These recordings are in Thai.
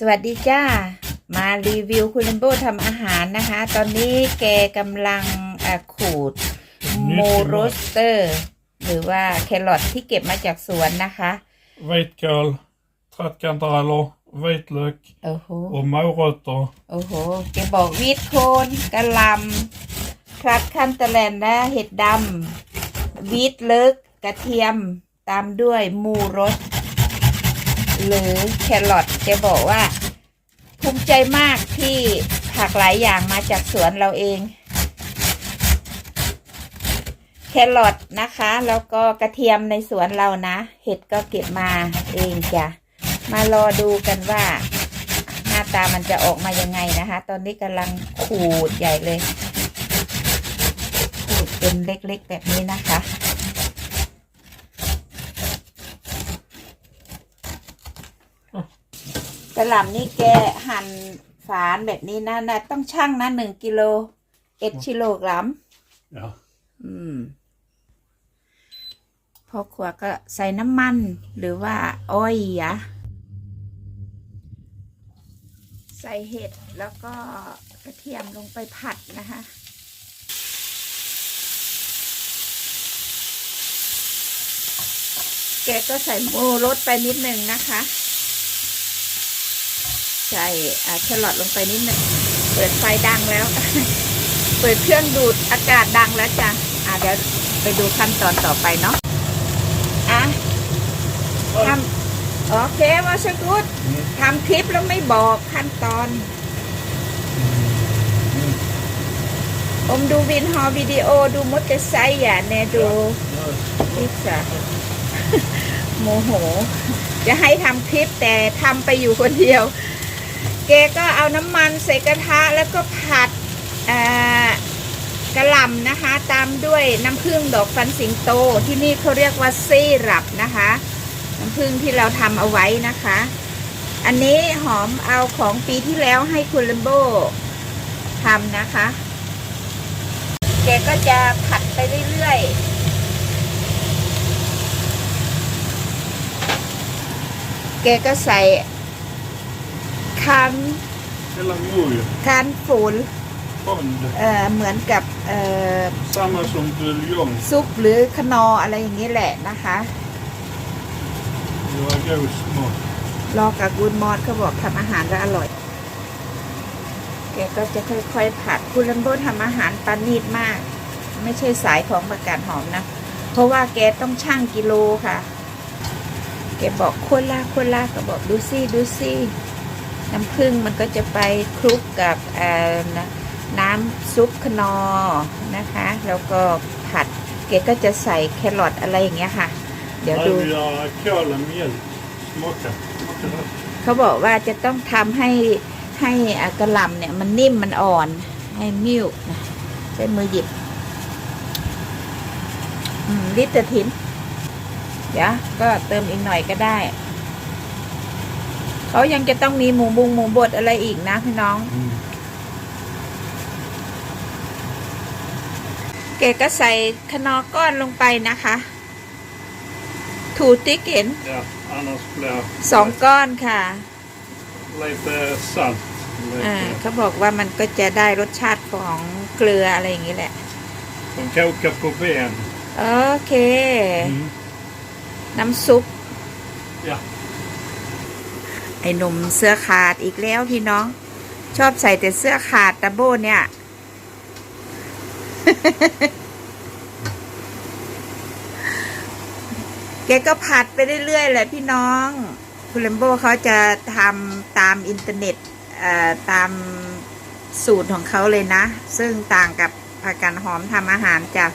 สวัสดีจ้า มารีวิวคุณเลมโบทำอาหารนะคะ ตอนนี้แกกำลังอะขูดโมโรสเตอร์ หรือว่าแครอทที่เก็บมาจากสวนนะคะ Hvitkål, trattkantareller, hvitløk โอ้โห og maurrøtter. โอ้โหแกบอกวีดโคนกะหลำคลัดคันตะแลนและเห็ดดำวีดเลิกกระเทียมตามด้วยมูรสหรือแครอทแกบอกว่า ภูมิใจมากที่ผักหลายอย่างมาจากสวนเราเอง แครอทนะคะ แล้วก็กระเทียมในสวนเรานะ เห็ดก็เก็บมาเองจ้ะ มารอดูกันว่า หน้าตามันจะออกมายังไงนะคะ ตอนนี้กำลังขูดใหญ่เลย ขูดเป็นเล็กๆแบบนี้นะคะ กระหล่ำนี่แกหั่นฝานแบบนี้นะนะต้องชั่งนะหนึ่งกิโลเอ็ดกิโลกรัม Ja. อืมพอขวก็ใส่น้ำมัน หรือว่า อ้อยอะใส่เห็ดแล้วก็กระเทียมลงไปผัดนะคะแกก็ใส่โมรสไปนิดหนึ่งนะคะ ใส่อ่าแครอทลงไปนิดหนึ่งเปิดไฟดังแล้ว เปิดเครื่องดูดอากาศดังแล้วจ้ะอะเดี๋ยวไปดูขั้นตอนต่อไปเนาะอะทำโอเคว่าชกุดทำคลิปแล้วไม่บอกขั้นตอนอมดูวินฮอวิดีโอดูมดเตอร์ไซค์อย่าแน่ดูพิซซ่าโมโห จะให้ทำคลิปแต่ทำไปอยู่คนเดียว เกก็เอาน้ำมันใส่กระทะแล้วก็ผัดกระหล่ำนะคะ ตามด้วยน้ำผึ้งดอกฟันสิงโตที่นี่เขาเรียกว่าซีรับนะคะ น้ำผึ้งที่เราทำเอาไว้นะคะ อันนี้หอมเอาของปีที่แล้วให้คุณลัมโบทำนะคะ แกก็จะผัดไปเรื่อยๆแกก็ใส่ คัน Eller moj. คันฝูน Fond. เอ่อเหมือนกับเอ่อ Samma som buljong. ซุปหรือขนออะไรอย่างนี้แหละนะคะ Det var god smak. รอกับกูดมอสเขาบอกทำอาหารแล้วอร่อย แกก็จะค่อยๆผัดคุณลัมโบทำอาหารปานีตมาก ไม่ใช่สายของประกาศหอมนะ เพราะว่าแกต้องชั่งกิโลค่ะ แกบอกคนละคนละก็บอกดูซี่ดูซี่ น้ำผึ้งมันก็จะไปคลุกกับเอ่อนะน้ำซุปขนอนะคะ แล้วก็ผัดแกก็จะใส่แครอทอะไรอย่างเงี้ยค่ะ เดี๋ยว Nej, ดู vi har kål och mjölk. Smaka. Smaka det. เขาบอกว่าจะต้องทำให้ให้อะกระหลำเนี่ยมันนิ่มมันอ่อนให้มิ้วนะใช้มือหยิบอืมลิตรทิน เดี๋ยวก็เติมอีกหน่อยก็ได้ เขายังจะต้องมีหมูบุงหมูบดอะไรอีกนะพี่น้อง Mm. เกก็ใส่คนอก้อนลงไปนะคะ ถูติ๊กเห็น Ja, annars blir สองก้อนค่ะ lite salt. อ่า Lite. เขาบอกว่ามันก็จะได้รสชาติของเกลืออะไรอย่างนี้แหละ De kokar på ben. โอเค Mm. น้ำซุป Ja. ไอ้หนุ่มเสื้อขาดอีกแล้วพี่น้อง ชอบใส่แต่เสื้อขาดตะโบเนี่ย แกก็ผัดไปเรื่อยๆแหละพี่น้อง คุณเลมโบเขาจะทำตามอินเทอร์เน็ตตามสูตรของเขาเลยนะ ซึ่งต่างกับผักกันหอมทำอาหารจ้ะ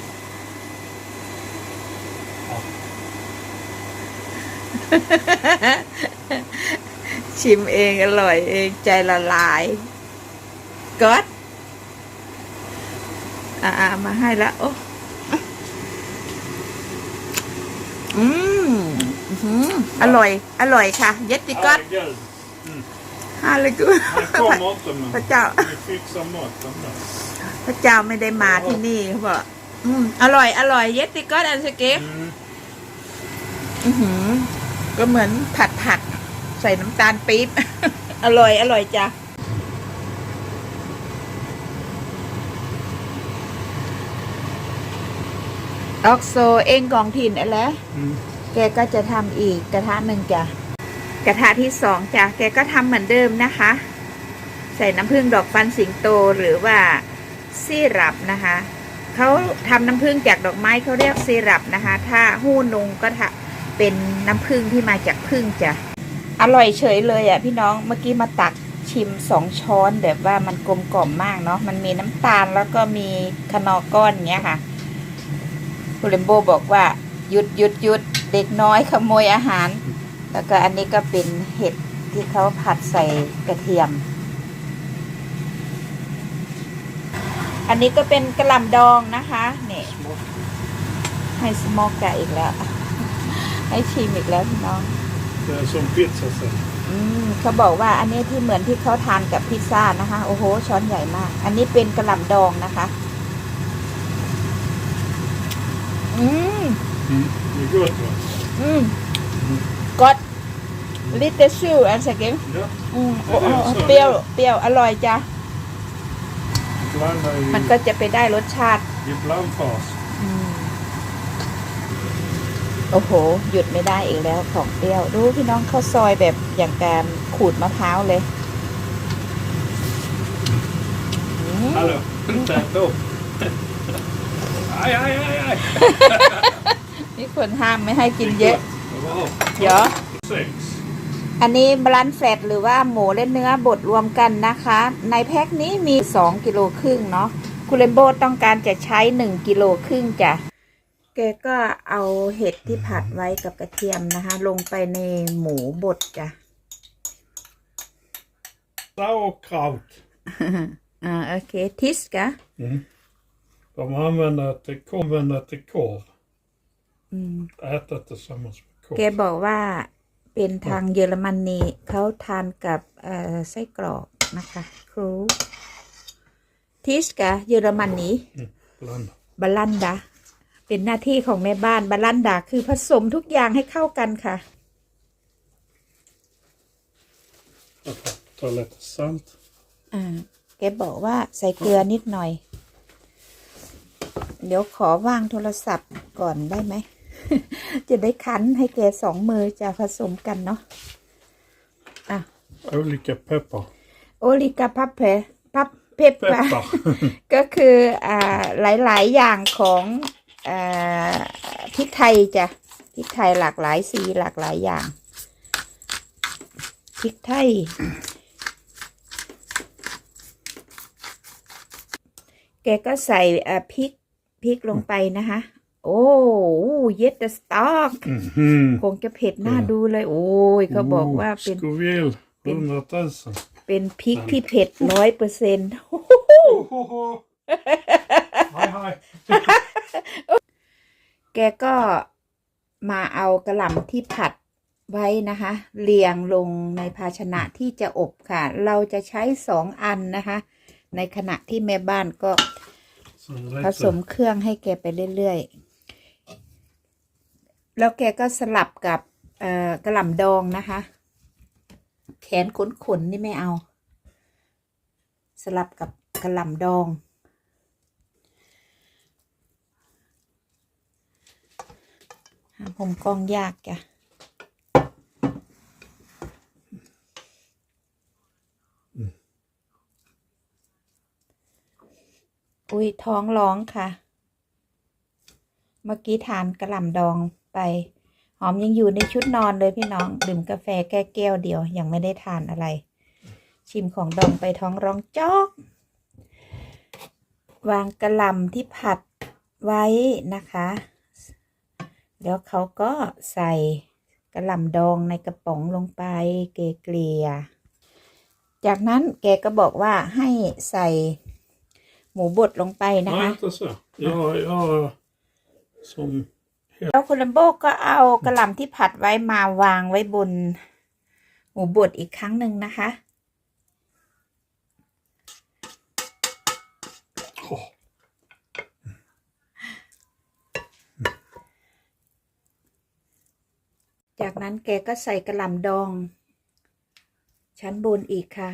ชิมเองอร่อยเองใจละลายก็ดอ่าๆมาให้แล้วโอ้อืมอื้อหืออร่อย อร่อยค่ะ เย็ดดิก็ด Herregud. ฮาเลยกู Han kommer inte men Vad sa- vi fixar maten där. พระเจ้าไม่ได้มาที่นี่เขาบอกอืมอร่อย อร่อย เย็ดดิก็ดอันสเกฟ Mm. อือหือก็เหมือนผัดผัก ใส่น้ำตาลปี๊บ อร่อย อร่อยจ้ะ ออกโซเองกองถิ่นอะไร Mm. แกก็จะทำอีกกระทะหนึ่งจ้ะ กระทะที่สองจ้ะ แกก็ทำเหมือนเดิมนะคะ ใส่น้ำผึ้งดอกฟันสิงโตหรือว่าซีรับนะคะเขาทำน้ำผึ้งจากดอกไม้เขาเรียกซีรับนะคะ ถ้าหู้นุงก็ทะเป็นน้ำผึ้งที่มาจากผึ้งจ้ะ อร่อยเฉยเลยอะพี่น้องเมื่อกี้มาตักชิมสองช้อนแบบว่ามันกลมกล่อมมากเนาะมันมีน้ำตาลแล้วก็มีคนอร์ก้อนเงี้ยค่ะคุณเลมโบบอกว่าหยุดหยุดหยุดเด็กน้อยขโมยอาหาร แล้วก็อันนี้ก็เป็นเห็ดที่เขาผัดใส่กระเทียม อันนี้ก็เป็นกระหล่ำดองนะคะเนี่ย Smak. ให้สโมกกะอีกแล้ว ให้ชิมอีกแล้วพี่น้อง Det är som pizza sen. อืมเขาบอกว่าอันนี้ที่เหมือนที่เขาทานกับพิซซ่านะคะ โอ้โห ช้อนใหญ่มาก อันนี้เป็นกระหล่ำดองนะคะ อืม Mm. Det är gott va? อืมกดลิตเตชูอันสกิม Ja. อืมโอ้โหเปรี้ยวเปรี้ยวอร่อยจ้ะ Blanda มัน i, ก็จะไปได้รสชาติ i blandfas. อืม โอ้โห หยุดไม่ได้อีกแล้วของเปรี้ยว ดูพี่น้องข้าวซอยแบบอย่างการขูดมะพร้าวเลยอืม Hallå, inte äta upp. Aj, aj, aj, aj. นี่ควรห้ามไม่ให้กินเยอะ Wow. เดี๋ยว Sex. อันนี้บลันแฟตหรือว่าหมูและเนื้อบดรวมกันนะคะ ในแพ็คนี้มี 2 กิโลครึ่งเนาะคุณเลมโบต้องการจะใช้ 1 กิโลครึ่งจ้ะ แกก็เอาเห็ดที่ผัดไว้กับกระเทียมนะคะ ลงไปในหมูบดจ้ะ Sauerkraut. อ่าโอเคทิสกะ Mm. De använder till, använder till korv. อืม Äta tillsammans med korv. แกบอกว่าเป็นทางเยอรมนีเขาทานกับเอ่อไส้กรอกนะคะครูทิสกะเยอรมนี Mm. Blanda. บาลันดา เป็นหน้าที่ของแม่บ้านบาลันดาคือผสมทุกอย่างให้เข้ากันค่ะ Ta lite salt. อ่าแกบอกว่าใส่เกลือนิดหน่อย เดี๋ยวขอวางโทรศัพท์ก่อนได้ไหม จะได้คั้นให้แกสองมือจะผสมกันเนาะอะ Olika peppar. โอลิกาพับเพพับเพปปะ Peppar. ก็คืออ่าหลาย ๆ อย่างของอ่า พริกไทยจ้ะพริกไทยหลากหลายสีหลากหลายอย่างพริกไทย แกก็ใส่อ่าพริกพริกลงไปนะคะ โอ้เย็ดสต็อก Mhm. คงจะเผ็ดน่าดูเลย โอ้ยเขาบอกว่าเป็น Scoville. 100 000. เป็นพริกที่เผ็ดร้อยเปอร์เซ็นต์ Ohoho. Hej, hej. แกก็มาเอากระหล่ำที่ผัดไว้นะคะ เรียงลงในภาชนะที่จะอบค่ะ เราจะใช้สองอันนะคะ ในขณะที่แม่บ้านก็ผสมเครื่องให้แกไปเรื่อยๆ แล้วแกก็สลับกับกระหล่ำดองนะคะ แขนขนๆนี่ไม่เอา สลับกับกระหล่ำดอง หา ผมกล้องยากจ้ะอุ้ยท้องร้องค่ะ เมื่อกี้ทานกระหล่ำดองไป หอมยังอยู่ในชุดนอนเลยพี่น้อง ดื่มกาแฟแก้แก้วเดียว ยังไม่ได้ทานอะไร ชิมของดองไปท้องร้องจอกวางกระหล่ำที่ผัดไว้นะคะ แล้วเขาก็ใส่กระหล่ำดองในกระป๋องลงไปเกลี่ย จากนั้นแกก็บอกว่าให้ใส่หมูบดลงไปนะคะ Nej, inte så. Jag, jag som แล้วคุณลัมโบก็เอากระหล่ำที่ผัดไว้มาวางไว้บน หมูบดอีกครั้งหนึ่งนะคะ Åh, จาก นั้นแกก็ใส่กระหล่ำดอง ชั้นบนอีกค่ะ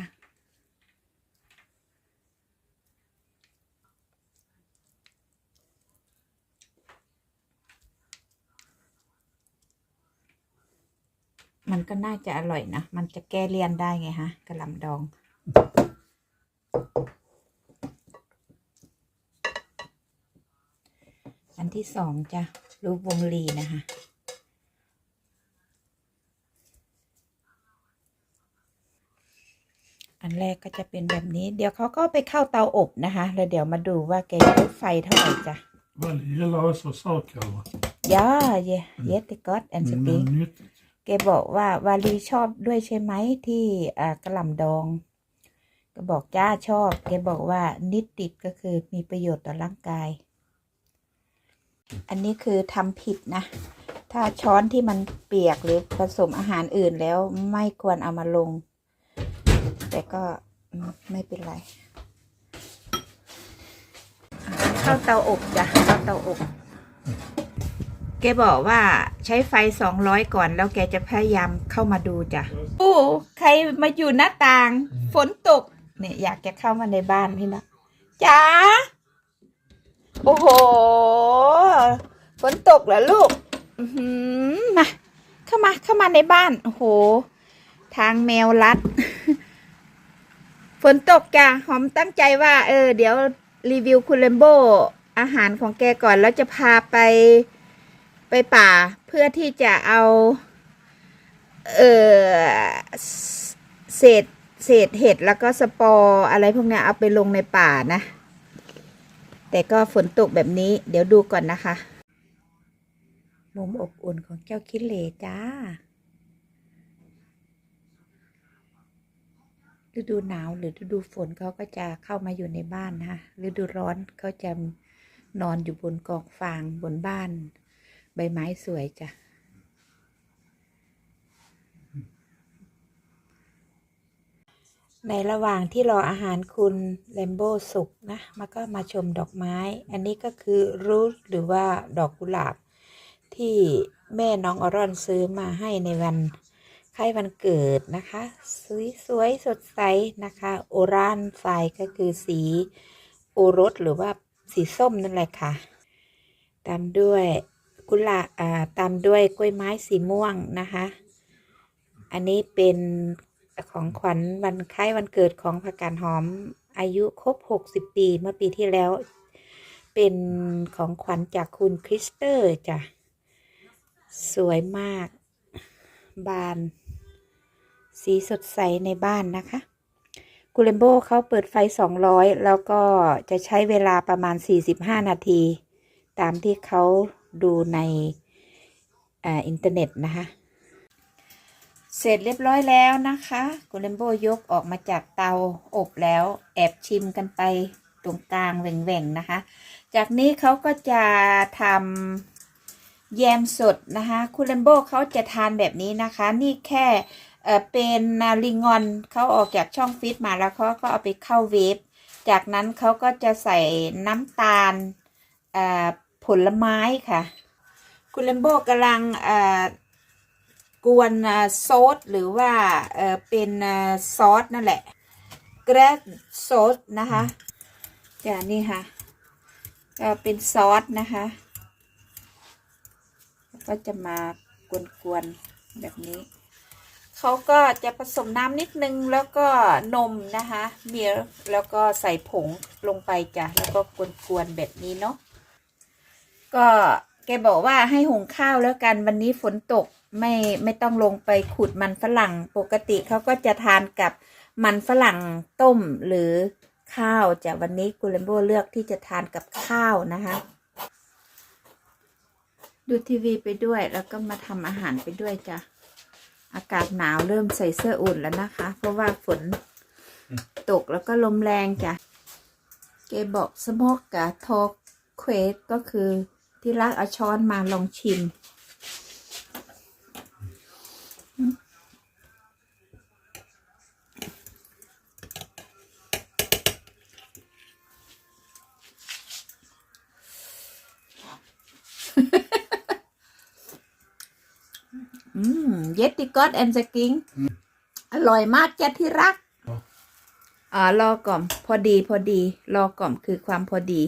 มันก็น่าจะอร่อยนะ มันจะแก้เลี่ยนได้ไงฮะกระหล่ำดองอันที่สองจ้ะรูปวงลีนะคะ อันแรกก็จะเป็นแบบนี้ เดี๋ยวเขาก็ไปเข้าเตาอบนะคะ แล้วเดี๋ยวมาดูว่าแกใช้ไฟเท่าไหร่จ้ะ Väl, hela så saker va? ย่าเยเยติกอตแอนสปี Men nyttigt. แกบอกว่าวาลีชอบด้วยใช่ไหมที่อ่ากระหล่ำดอง ก็บอกจ้าชอบ แกบอกว่านิดติดก็คือมีประโยชน์ต่อร่างกาย อันนี้คือทำผิดนะ ถ้าช้อนที่มันเปียกหรือผสมอาหารอื่นแล้วไม่ควรเอามาลง แต่ก็อืมไม่เป็นไรอะเข้าเตาอบจ้ะเข้าเตาอบ แกบอกว่าใช้ไฟสองร้อยก่อนแล้วแกจะพยายามเข้ามาดูจ้ะโอ้ใครมาอยู่หน้าต่าง ฝนตก เนี่ย อยากจะเข้ามาในบ้านพี่นะจ๋าโอ้โห ฝนตกเหรอลูกอือหือมา เข้ามา เข้ามาในบ้าน โอ้โห ทางแมวลัด ฝนตกจ้ะหอมตั้งใจว่า เออ เดี๋ยวรีวิวคุณเลมโบอาหารของแกก่อนแล้วจะพาไปไปป่า เพื่อที่จะเอา เออเศษเศษเห็ดแล้วก็สปอร์อะไรพวกนี้เอาไปลงในป่านะ แต่ก็ฝนตกแบบนี้ เดี๋ยวดูก่อนนะคะ มุมอบอุ่นของเจ้าคิดเลจ้า ฤดูหนาวหรือฤดูฝนเขาก็จะเข้ามาอยู่ในบ้านนะคะฤดูร้อนเขาจะนอนอยู่บนกองฟางบนบ้าน ใบไม้สวยจ้ะในระหว่างที่รออาหารคุณแลมโบสุกนะมาก็มาชมดอกไม้ อันนี้ก็คือรูสหรือว่าดอกกุหลาบ ที่แม่น้องอรอนซื้อมาให้ในวัน คล้ายวันเกิดนะคะ สวยสวยสดใสนะคะ โอรานไฟก็คือสีโอรสหรือว่าสีส้มนั่นแหละค่ะ ตามด้วยกุหลาบอ่าตามด้วยกล้วยไม้สีม่วงนะคะ อันนี้เป็นของขวัญวันคล้ายวันเกิดของผักกาดหอมอายุครบ 60 ปีเมื่อปีที่แล้ว เป็นของขวัญจากคุณคริสเตอร์จ้ะ สวยมาก บาน สีสดใสในบ้านนะคะกูเลมโบเขาเปิดไฟ 200 แล้วก็จะใช้เวลาประมาณ 45 นาที ตามที่เขาดูในอ,อินเทอร์เน็ตนะคะ เสร็จเรียบร้อยแล้วนะคะกูเลมโบยกออกมาจากเตาอบแล้วแอบชิมกันไปตรงกลางแหว่งๆนะคะ จากนี้เขาก็จะทำแยมสดนะคะ คุณเลมโบเขาจะทานแบบนี้นะคะ นี่แค่ เอ่อเป็นนาลิงอนเขาออกจากช่องฟิตมาแล้วเขาก็เอาไปเข้าเวฟจากนั้นเขาก็จะใส่น้ำตาลเอ่อผลไม้ค่ะ คุณเลมโบกำลังเอ่อกวนเอ่อซอสหรือว่าเอ่อเป็นซอสนั่นแหละกรดซอสนะคะจ้ะนี่ค่ะก็เป็นซอสนะคะก็จะมากวนๆแบบนี้ เขาก็จะผสมน้ำนิดนึงแล้วก็นมนะคะเมียแล้วก็ใส่ผงลงไปจ้ะแล้วก็กวนๆแบบนี้เนาะก็แกบอกว่าให้หุงข้าวแล้วกันวันนี้ฝนตกไม่ไม่ต้องลงไปขุดมันฝรั่งปกติเขาก็จะทานกับมันฝรั่งต้มหรือข้าวจ้ะวันนี้กูเลมโบเลือกที่จะทานกับข้าวนะคะดูทีวีไปด้วยแล้วก็มาทำอาหารไปด้วยจ้ะ อากาศหนาวเริ่มใส่เสื้ออุ่นแล้วนะคะ เพราะว่าฝนตกแล้วก็ลมแรงจ้ะ เกบอกสโมกกะทอเควสก็คือที่รักเอาช้อนมาลองชิม อืมเยติกอตแอนสกิงอร่อยมากจ้ะที่รักอ๋ออ่ารอก่อม พอดีพอดีรอก่อมคือความพอดี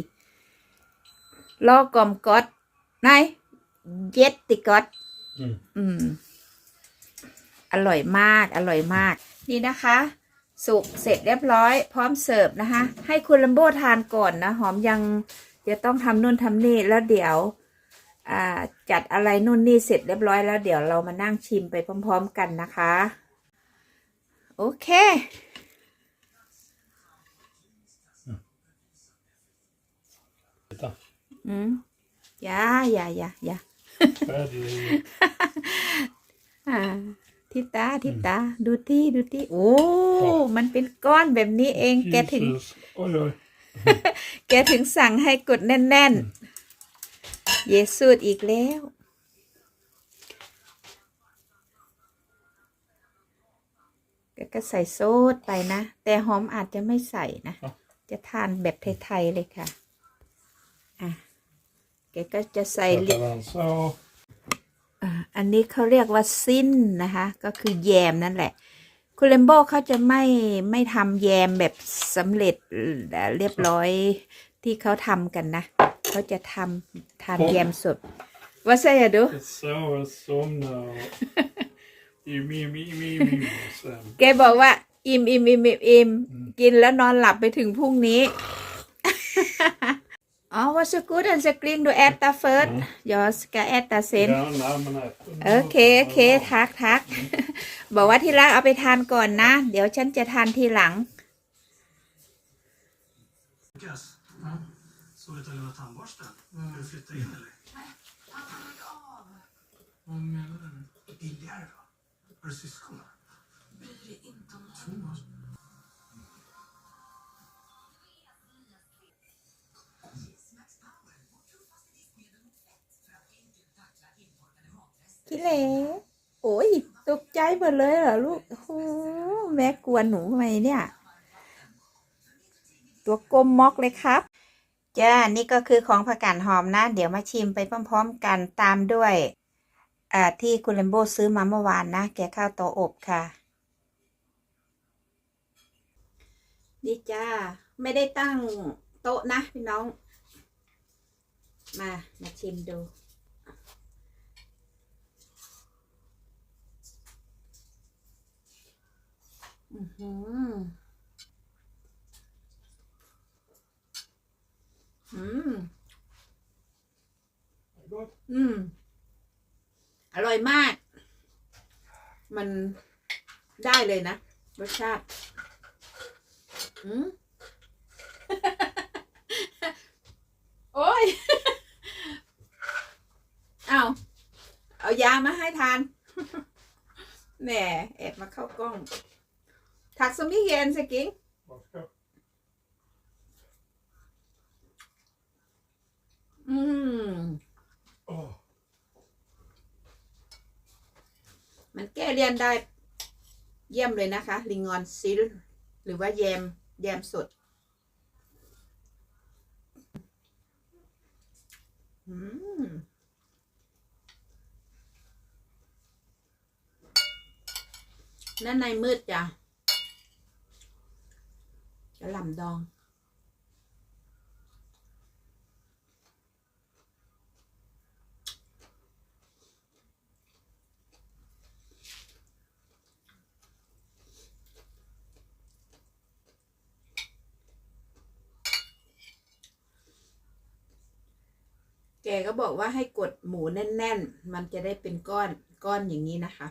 รอก่อมก๊อตนายเย็ดติก๊อต Mm. อืม อร่อยมาก อร่อยมาก นี่นะคะ สุกเสร็จเรียบร้อย พร้อมเสิร์ฟนะคะ ให้คุณลัมโบ้ทานก่อนนะ หอมยังจะต้องทำนู่นทำนี่แล้วเดี๋ยวอ่า จัดอะไรนู่นนี่เสร็จเรียบร้อยแล้วเดี๋ยวเรามานั่งชิมไปพร้อม ๆ กันนะคะ โอเค Titta. อืมอย่าอย่าอย่าอย่า Färdig. อ่าทิตาทิตาดูที่ดูที่โอ้ มันเป็นก้อนแบบนี้เองแกถึง Jesus. Oj, oj. แกถึงสั่งให้กดแน่น ๆ เยซูดอีกแล้วแกก็ใส่โซดไปนะ แต่หอมอาจจะไม่ใส่นะอ๋อจะทานแบบไทย ๆ เลยค่ะ อะ แกก็จะใส่ลิ Sätter den så. อ่าอันนี้เขาเรียกว่าสิ้นนะคะ ก็คือแยมนั่นแหละ คุณเลมโบเขาจะไม่ไม่ทำแยมแบบสำเร็จเอ่อเรียบร้อยที่เขาทำกันนะ เขาจะทำทานแยมสด ว่าใช่อะดู Jag sover, somnar. Im, im, im, im, im. Sen. แกบอกว่า อิ่มอิ่มอิ่มอิ่มอิ่มกินแล้วนอนหลับไปถึงพรุ่งนี้ อ๋อ ว่าสกูดอันสกรีนดูแอตตาเฟิร์สยอสกาแอตตาเซน Ja, nej, men äter โอเค โอเค ทักทัก บอกว่าที่รักเอาไปทานก่อนนะ เดี๋ยวฉันจะทานทีหลัง Lukas, såg du att jag lånade tandborsten? Ska du flytta in eller? Vad menar du? Billigare då? Har du syskon då? Bryr dig inte om Thomas. กิเลโอ้ยตกใจหมดเลยเหรอลูกโอ้โหแม่กลัวหนูทำไมเนี่ย ตัวกลมม็อกเลยครับ จ้า นี่ก็คือของผักกาดหอมนะ เดี๋ยวมาชิมไปพร้อมๆกันตามด้วยที่คุณเลมโบซื้อมาเมื่อวานนะ แกข้าวโตอบค่ะ นี่จ้า ไม่ได้ตั้งโต๊ะนะพี่น้อง มา มาชิมดู อือหือ อืม Gott. อืม อร่อยมาก มันได้เลยนะ รสชาติ อืม โอ้ย เอาเอายามาให้ทาน แหน่แอบมาเข้ากล้อง ถักสมิเยนสกิง อืมมันแก้เลี่ยนได้ เยี่ยมเลยนะคะ ลิงออนซิล หรือว่าแยม แยมสด อืมนั่นในมืดจ้ะกระหล่ำดอง ก็บอกว่าให้กดหมูแน่น ๆ มันจะได้เป็นก้อนก้อนอย่างนี้นะคะ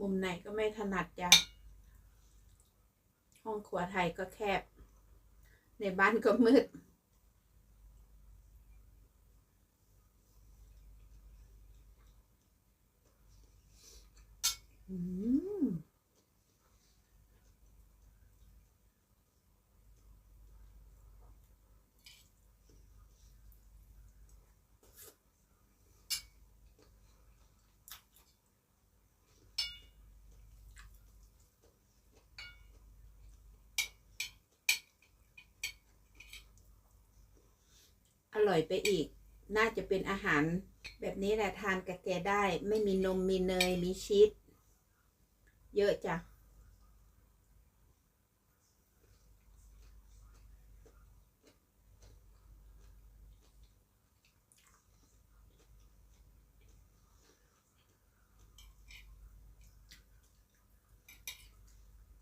มุมไหนก็ไม่ถนัดจ้ะห้องครัวไทยก็แคบ ในบ้านก็มืดอืม อยไปอีก น่าจะเป็นอาหาร แบบนี้แหละทานกับแกได้ ไม่มีนมมีเนยมีชีสเยอะจ้ะ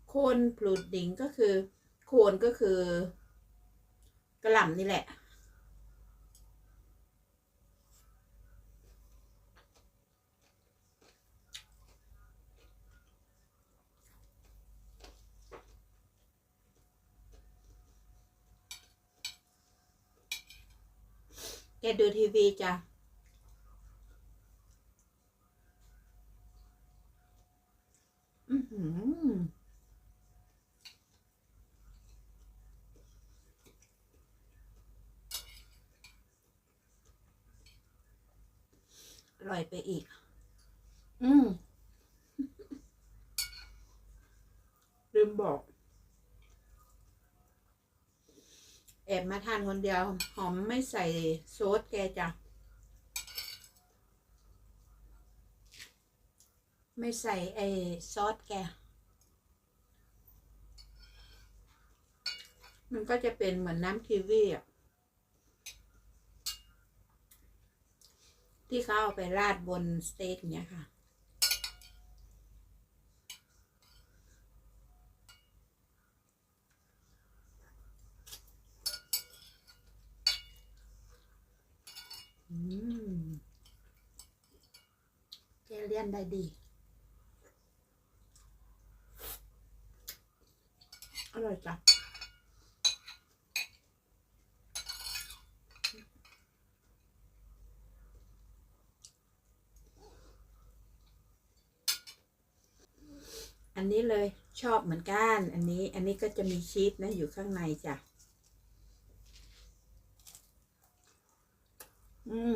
โคนพลูดดิงก็คือ โคนก็คือกระหล่ำนี่แหละ กดูทีวีจ้ะอือหืออร่อยไปอีก อืม ลืมบอก แอบ มาทานคนเดียว หอมไม่ใส่โซสแกจ้ะ ไม่ใส่ไอ้ซอสแก มันก็จะเป็นเหมือนน้ำคีวีอะ ที่เขาเอาไปราดบนสเต็กเนี่ยค่ะ อืม รียนได้ดี อร่อยจ้ะอันนี้เลยชอบเหมือนกัน อันนี้อันนี้ก็จะมีชีสนะอยู่ข้างในจ้ะ อืม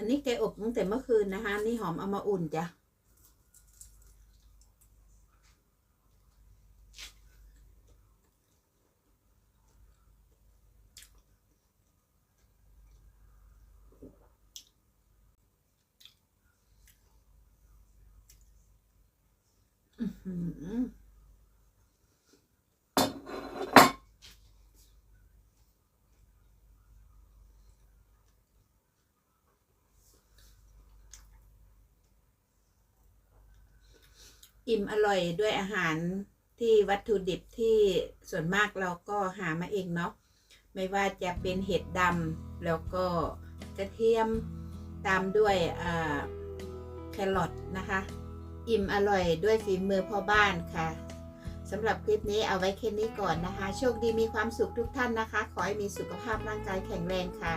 อันนี้แกอบตั้งแต่เมื่อคืนนะคะ นี่หอมเอามาอุ่นจ้ะ อื้อหือ อิ่มอร่อยด้วยอาหารที่วัตถุดิบที่ส่วนมากเราก็หามาเองเนาะไม่ว่าจะเป็นเห็ดดำแล้วก็กระเทียมตามด้วยแครอทนะคะ อิ่มอร่อยด้วยฝีมือพ่อบ้านค่ะสำหรับคลิปนี้เอาไว้แค่นี้ก่อนนะคะ โชคดีมีความสุขทุกท่านนะคะ ขอให้มีสุขภาพร่างกายแข็งแรงค่ะ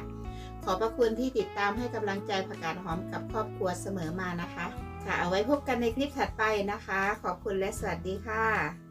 ขอบพระคุณที่ติดตามให้กำลังใจผักกาดหอมกับครอบครัวเสมอมานะคะ ค่ะเอาไว้พบกันในคลิปถัดไปนะคะ ขอบคุณและสวัสดีค่ะ